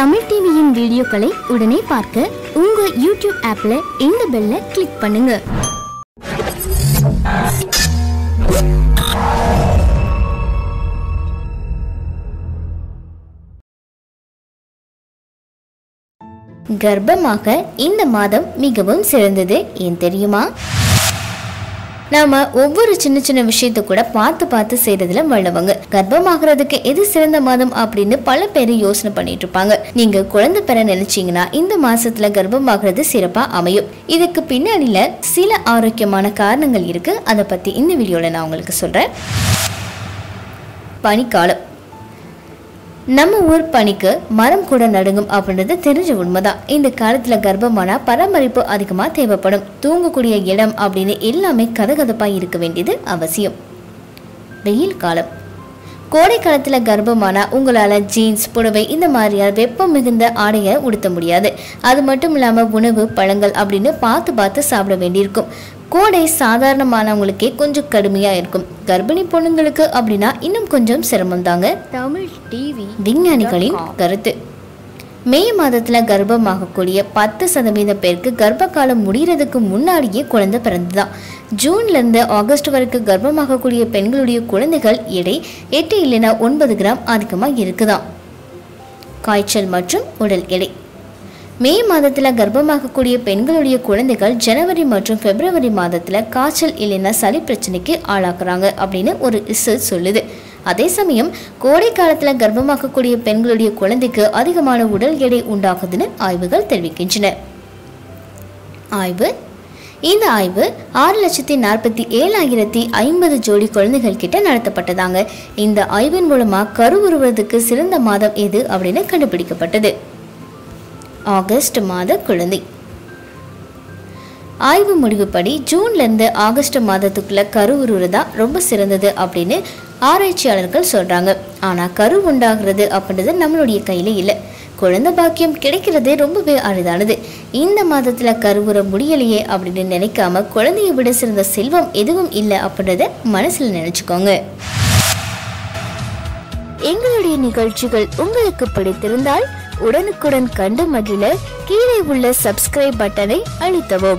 தமிழ் டிவியின் வீடியோக்களை உடனே பார்க்க உங்க யூடியூப் ஆப்ல இந்த பெல்ல கிளிக் பண்ணுங்க. கர்ப்பமாக இந்த மாதம் மிகவும் சிறந்தது. ஏன் தெரியுமா? நாம ஒவ்வொரு சின்ன சின்ன விஷயத்த கூட பார்த்து பார்த்து செய்யறதுல வல்லவங்க கர்ப்பமாகறதுக்கு எது சிறந்த மாதம் அப்படின்னு பல பேர் யோசனை பண்ணிட்டு இருப்பாங்க. நீங்க குழந்தை பெற நினைச்சீங்கன்னா இந்த மாசத்துல கர்ப்பமாகிறது சிறப்பா அமையும். இதுக்கு பின்னாடியில சில ஆரோக்கியமான காரணங்கள் இருக்கு. அதை பத்தி இந்த வீடியோல நான் உங்களுக்கு சொல்றேன். பனிக்காலம். நம்ம ஊர் பணிக்கு மரம் கூட நடுங்கும் அப்படின்றது தெரிஞ்ச உண்மைதான். இந்த காலத்துல கர்ப்பமானா பராமரிப்பு அதிகமா தேவைப்படும். தூங்கக்கூடிய இடம் அப்படின்னு எல்லாமே கதகதப்பா இருக்க வேண்டியது அவசியம். வெயில் காலம். கோடை காலத்துல கர்ப்பமானா உங்களால ஜீன்ஸ் புடவை இந்த மாதிரியான வெப்பம் மிகுந்த ஆடையை உடுத்த முடியாது. அது மட்டும் இல்லாம உணவு பழங்கள் அப்படின்னு பார்த்து பார்த்து சாப்பிட வேண்டியிருக்கும். கோடை சாதாரணமானவங்களுக்கே கொஞ்சம் கடுமையா இருக்கும். கர்ப்பிணி பொண்ணுங்களுக்கு அப்படின்னா இன்னும் கொஞ்சம் சிரமம் தாங்க தமிழ் டிவி விஞ்ஞானிகளின் கருத்து. மே மாதத்தில் கர்ப்பமாகக்கூடிய பத்து சதவீதம் பேருக்கு கர்ப்ப காலம் முடிகிறதுக்கு முன்னாடியே குழந்தை பிறந்துதான். ஜூன்லேருந்து ஆகஸ்ட் வரைக்கும் கர்ப்பமாகக்கூடிய பெண்களுடைய குழந்தைகள் எடை எட்டு இல்லைனா ஒன்பது கிராம் அதிகமாக இருக்குதான் காய்ச்சல் மற்றும் உடல் எடை. மே மாதத்தில் கர்ப்பமாகக்கூடிய பெண்களுடைய குழந்தைகள் ஜனவரி மற்றும் பிப்ரவரி மாதத்தில் காய்ச்சல் இல்லைன்னா சளி பிரச்சனைக்கு ஆளாக்குறாங்க அப்படின்னு ஒரு ரிசர்ச் சொல்லுது. அதே சமயம் கோடை காலத்தில் கர்ப்பமாக்கக்கூடிய பெண்களுடைய குழந்தைக்கு அதிகமான உடல் எடை உண்டாகுதுன்னு ஆய்வுகள் தெரிவிக்கின்றன. ஆய்வு. இந்த ஆய்வு ஆறு லட்சத்தி நாற்பத்தி ஏழாயிரத்தி ஐம்பது ஜோடி குழந்தைகள் கிட்ட நடத்தப்பட்டதாங்க. இந்த ஆய்வின் மூலமா கருவுறுவதற்கு சிறந்த மாதம் எது அப்படின்னு கண்டுபிடிக்கப்பட்டது. ஆகஸ்ட் மாத குழந்தை. ஆய்வு முடிவுப்படி ஜூன்ல இருந்து ஆகஸ்ட் மாதத்துக்குள்ள கரு உருவுறதா ரொம்ப சிறந்தது அப்படின்னு ஆராய்ச்சியாளர்கள் சொல்கிறாங்க ஆனால் கரு உண்டாகிறது அப்படின்றது நம்மளுடைய கையில் இல்லை. குழந்தை பாக்கியம் கிடைக்கிறதே ரொம்பவே அரிதானது. இந்த மாதத்தில் கருவுற முடியலையே அப்படின்னு நினைக்காம குழந்தையை விட சிறந்த செல்வம் எதுவும் இல்லை அப்படின்றத மனசில் நினைச்சுக்கோங்க. எங்களுடைய நிகழ்ச்சிகள் உங்களுக்கு பிடித்திருந்தால் உடனுக்குடன் கண்டு மகிழ கீழே உள்ள சப்ஸ்கிரைப் பட்டனை அழுத்தவும்.